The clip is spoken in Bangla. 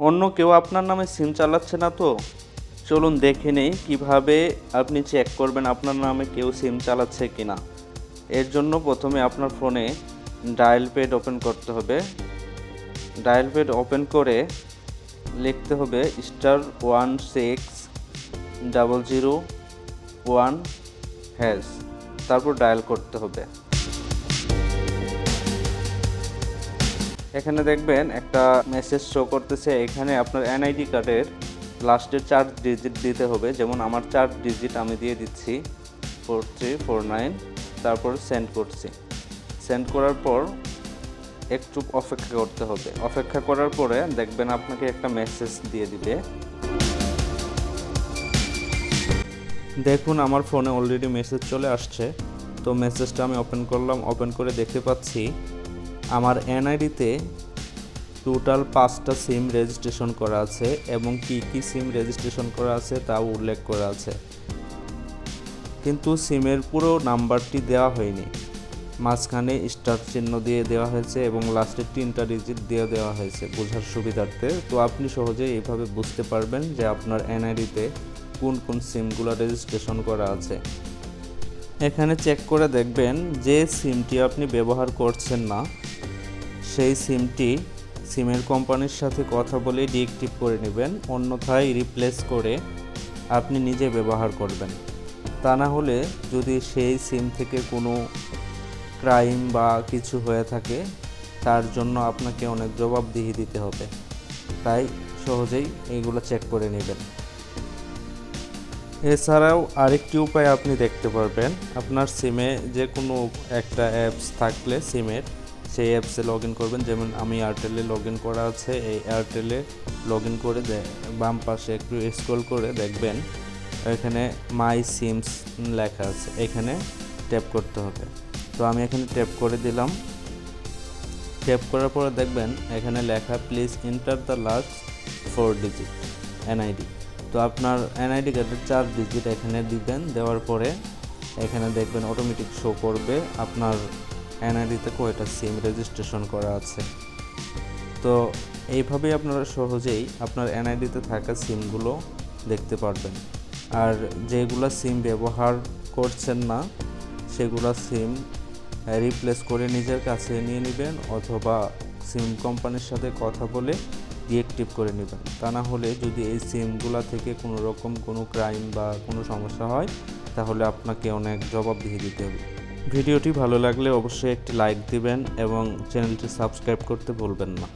অন্য কেউ আপনার নামে সিম চালাচ্ছে না তো? চলুন দেখে নেই কীভাবে আপনি চেক করবেন আপনার নামে কেউ সিম চালাচ্ছে কি না এর জন্য প্রথমে আপনার ফোনে ডায়াল পেড ওপেন করতে হবে। ডায়াল পেড ওপেন করে লিখতে হবে star one six double zero one hash তারপর ডায়াল করতে হবে। এখানে দেখবেন একটা মেসেজ শো করতেছে, এখানে আপনার এনআইডি কার্ডের লাস্টের চার ডিজিট দিতে হবে। যেমন আমার চার ডিজিট আমি দিয়ে দিচ্ছি ফোর থ্রি ফোর নাইন তারপর সেন্ড করছি। সেন্ড করার পর একটু অপেক্ষা করতে হবে। অপেক্ষা করার পরে দেখবেন আপনাকে একটা মেসেজ দিয়ে দিবে। দেখুন, আমার ফোনে অলরেডি মেসেজ চলে আসছে। তো মেসেজটা আমি ওপেন করলাম ওপেন করে দেখতে পাচ্ছি। আমার এনআইডিতে টোটাল পাঁচটা সিম রেজিস্ট্রেশন করা আছে এবং কি কি সিম রেজিস্ট্রেশন করা আছে তাও উল্লেখ করা আছে। কিন্তু সিমের পুরো নাম্বারটি দেওয়া হয়নি। মাঝখানে স্টার চিহ্ন দিয়ে দেওয়া হয়েছে এবং লাস্টে তিনটা ডিজিট দিয়ে দেওয়া হয়েছে বোঝার সুবিধার্থে। তো আপনি সহজেই এইভাবে বুঝতে পারবেন যে আপনার এনআইডিতে কোন কোন সিমগুলো রেজিস্ট্রেশন করা আছে। এখানে চেক করে দেখবেন যে সিমটি আপনি ব্যবহার করছেন না। সেই সিমটি সিমের কোম্পানির সাথে কথা বলে ডিএক্টিভ করে নেবেন, অন্যথায় রিপ্লেস করে আপনি নিজে ব্যবহার করবেন। তা না হলে যদি সেই সিম থেকে কোনো ক্রাইম বা কিছু হয়ে থাকে, তার জন্য আপনাকে অনেক জবাবদিহি দিতে হবে। তাই সহজেই এইগুলো চেক করে নেবেন। এছাড়াও আরেকটি উপায় আপনি দেখতে পারবেন, আপনার সিমে যে কোনো একটা অ্যাপস থাকলে সিমের সেই অ্যাপসে লগ ইন করবেন। যেমন আমি এয়ারটেলে লগ ইন করা আছে, এই এয়ারটেলে লগ ইন করে বাম পাশে একটু স্ক্রল করে দেখবেন, এখানে মাই সিমস লেখা আছে, এখানে ট্যাপ করতে হবে। তো আমি এখানে ট্যাপ করে দিলাম। ট্যাপ করার পরে দেখবেন, এখানে লেখা please enter the last four digit NID তো আপনার এনআইডি কার্ডের চার ডিজিট এখানে দিবেন, দেওয়ার পরে এখানে দেখবেন অটোমেটিক শো করবে। আপনার এনআইডিতে কয়টা সিম রেজিস্ট্রেশন করা আছে। তো এইভাবেই আপনারা সহজেই আপনার এনআইডিতে থাকা সিমগুলো দেখতে পারবেন। আর যেগুলো সিম ব্যবহার করছেন না, সেগুলো সিম রিপ্লেস করে নিজের কাছে নিয়ে নেবেন অথবা সিম কোম্পানির সাথে কথা বলে ডিএক্টিভ করে নেবেন। তা না হলে যদি এই সিমগুলো থেকে কোনো রকম কোনো ক্রাইম বা কোনো সমস্যা হয়, তাহলে আপনাকে অনেক জবাবদিহি দিতে হবে। ভিডিওটি ভালো লাগলে অবশ্যই একটি লাইক দিবেন এবং চ্যানেলটি সাবস্ক্রাইব করতে ভুলবেন না।